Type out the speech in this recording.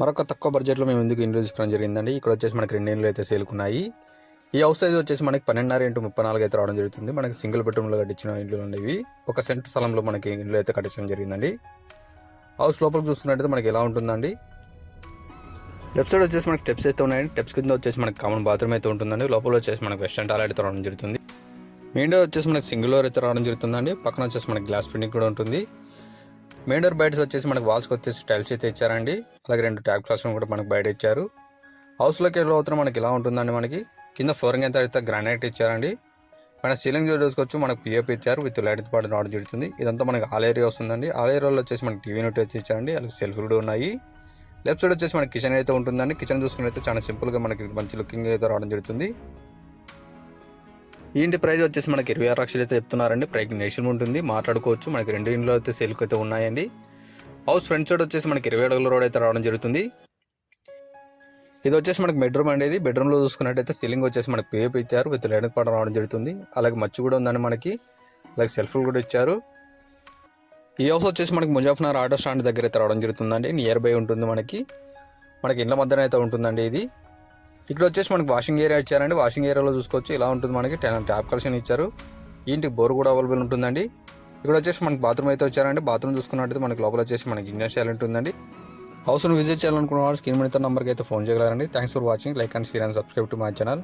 మరొక తక్కువ బడ్జెట్లో మేము ఎందుకు ఇండ్లు తీసుకోవడం జరిగిందండి? ఇక్కడ వచ్చేసి మనకి రెండు ఇండ్లు అయితే సేలుకున్నాయి ఈ హౌస్ సైజ్ వచ్చేసి మనకి పన్నెండున్నర ఇంటూ ముప్పై నాలుగు అయితే రావడం జరుగుతుంది. మనకి సింగిల్ బెడ్రూమ్లో కట్టించిన ఇండ్లు ఉండేవి ఒక సెంటర్ స్థలంలో మనకి ఇండ్లు అయితే కట్టించడం జరిగిందండి. హౌస్ లోపల చూస్తున్నట్టయితే మనకి ఎలా ఉంటుందండి? లెఫ్ట్ సైడ్ వచ్చేసి మనకి స్టెప్స్ అయితే ఉన్నాయండి. స్టెప్స్ కింద వచ్చేసి మనకి కామన్ బాత్రూమ్ అయితే ఉంటుందండి. లోపల వచ్చేసి మనకి వెస్టర్న్ టాయిలెట్ అయితే రావడం జరుగుతుంది. మెయిన్ డోర్ వచ్చేసి మనకి సింగిల్ డోర్ అయితే రావడం జరుగుతుందండి. పక్కన వచ్చేసి మనకి గ్లాస్ ప్రింటింగ్ కూడా ఉంటుంది. మెయిన్ డోర్ బయట వచ్చేసి మనకి వాల్స్కి వచ్చేసి టైల్స్ అయితే ఇచ్చారండి అలాగే రెండు ట్యాప్ క్లాస్ కూడా మనకి బయట ఇచ్చారు. హౌస్లోకి వెళ్ళి అవుతున్న మనకి ఇలా ఉంటుందండి మనకి? కింద ఫ్లోరింగ్ అయితే అయితే గ్రానైట్ ఇచ్చారండి. మన సీలింగ్ చూసుకోవచ్చు మనకు పిఓపి ఇచ్చారు విత్ లైట్ పాటు రావడం జరుగుతుంది. ఇదంతా మనకి ఆల్ ఏరియా వస్తుందండి. ఆల్ ఏరియాలో వచ్చేసి మనకి టీవీ నోట్ అయితే ఇచ్చారండి. అలాగే సెల్ఫ్ కూడా ఉన్నాయి. లెఫ్ట్ సైడ్ వచ్చేసి మనకి కిచెన్ అయితే ఉంటుందండి. కిచెన్ చూసుకుని అయితే చాలా సింపుల్గా మనకి మంచి లుకింగ్ అయితే రావడం జరుగుతుంది. ఇంటి ప్రైస్ వచ్చేసి మనకి ఇరవై ఆరు లక్షలు అయితే చెప్తున్నారండి. ప్రెగ్నేషన్ ఉంటుంది మాట్లాడుకోవచ్చు. మనకి రెండు ఇండ్లు అయితే సేల్కి అయితే ఉన్నాయండి. హౌస్ ఫ్రంట్ సైడ్ వచ్చేసి మనకి ఇరవై అడుగుల రోడ్ అయితే రావడం జరుగుతుంది. ఇది వచ్చేసి మనకి బెడ్రూమ్ అండి ఇది. బెడ్రూమ్లో చూసుకున్నట్టయితే సీలింగ్ వచ్చేసి మనకి పేప్ ఇచ్చారు విత్ లైన్ పడడం రావడం జరుగుతుంది. అలాగే మచ్చు కూడా ఉందండి మనకి. అలాగే సెల్ఫ్లు కూడా ఇచ్చారు. ఈ హౌస్ వచ్చేసి మనకి ముజాఫర్నగర్ ఆటో స్టాండ్ దగ్గర అయితే రావడం జరుగుతుందండి. నియర్ బై ఉంటుంది మనకి. మనకి ఇండ్ల మధ్యన అయితే ఉంటుందండి ఇది. ఇక్కడ వచ్చేసి మనకి వాషింగ్ ఏరియా ఇచ్చారండి. వాషింగ్ ఏరియాలో చూసుకోవచ్చు. ఇలా ఉంటుంది మనకి. టెన్ ట్యాప్ కలెక్షన్ ఇచ్చారు. ఇంటికి బోర్ కూడా అవైలబుల్ ఉంటుందండి? ఇక్కడ వచ్చేసి మనకి బాత్రూమ్ అయితే వచ్చారండి. బాత్రూమ్ చూసుకున్నట్టయితే మనకి లోపల వచ్చేసి మనకి ఇంజన్ చేయాలి ఉంటుందండి. హౌస్ను విజిట్ చేయాలనుకున్న వాళ్ళు స్క్రీన్ మీద నెంబర్కి అయితే phone చేయగలరండి. Thanks for watching like and share and subscribe to my channel